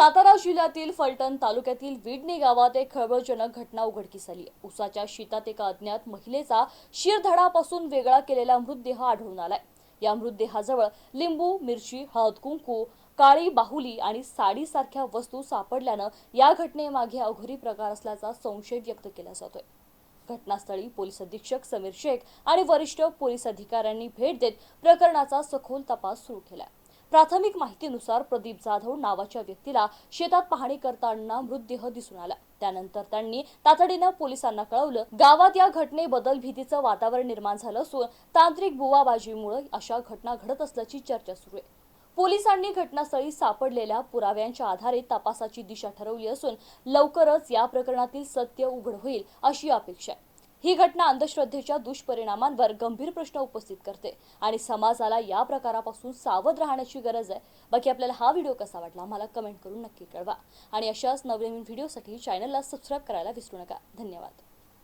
सातारा जिल्ह्यातील फलटण तालुक्यातील विडणी गावात एक खळबळजनक घटना उघडकीस आली उसाच्या शेतात एका अज्ञात महिलेचा शिरधडापासून वेगळा केलेला मृतदेह आढळून आलाय. या मृतदेहाजवळ लिंबू मिरची हळद कुंकू काळी बाहुली आणि साडीसारख्या वस्तू सापडल्यानं या घटनेमागे अघोरी प्रकार असल्याचा संशय व्यक्त केला जातोय. घटनास्थळी पोलीस अधीक्षक समीर शेख आणि वरिष्ठ पोलीस अधिकाऱ्यांनी भेट देत प्रकरणाचा सखोल तपास सुरू केला प्राथमिक माहितीनुसार प्रदीप जाधव नावाच्या व्यक्तीला शेतात पाहणी करताना मृतदेह दिसून आला. त्यानंतर त्यांनी तातडीनं पोलिसांना कळवलं गावात या घटनेबद्दल भीतीचं वातावरण निर्माण झालं असून तांत्रिक बुवाबाजीमुळे अशा घटना घडत असल्याची चर्चा सुरू आहे. पोलिसांनी घटनास्थळी सापडलेल्या पुराव्यांच्या आधारे तपासाची दिशा ठरवली असून लवकरच या प्रकरणातील सत्य उघड होईल अशी अपेक्षा आहे. ही घटना अंधश्रद्धेच्या दुष्परिणामांवर गंभीर प्रश्न उपस्थित करते आणि समाजाला या प्रकारापासून सावध राहण्याची गरज आहे. बाकी आपल्याला हा व्हिडिओ कसा वाटला मला कमेंट करून नक्की कळवा. आणि अशाच नवनवीन व्हिडिओसाठी चॅनलला सबस्क्राईब करायला विसरू नका. धन्यवाद.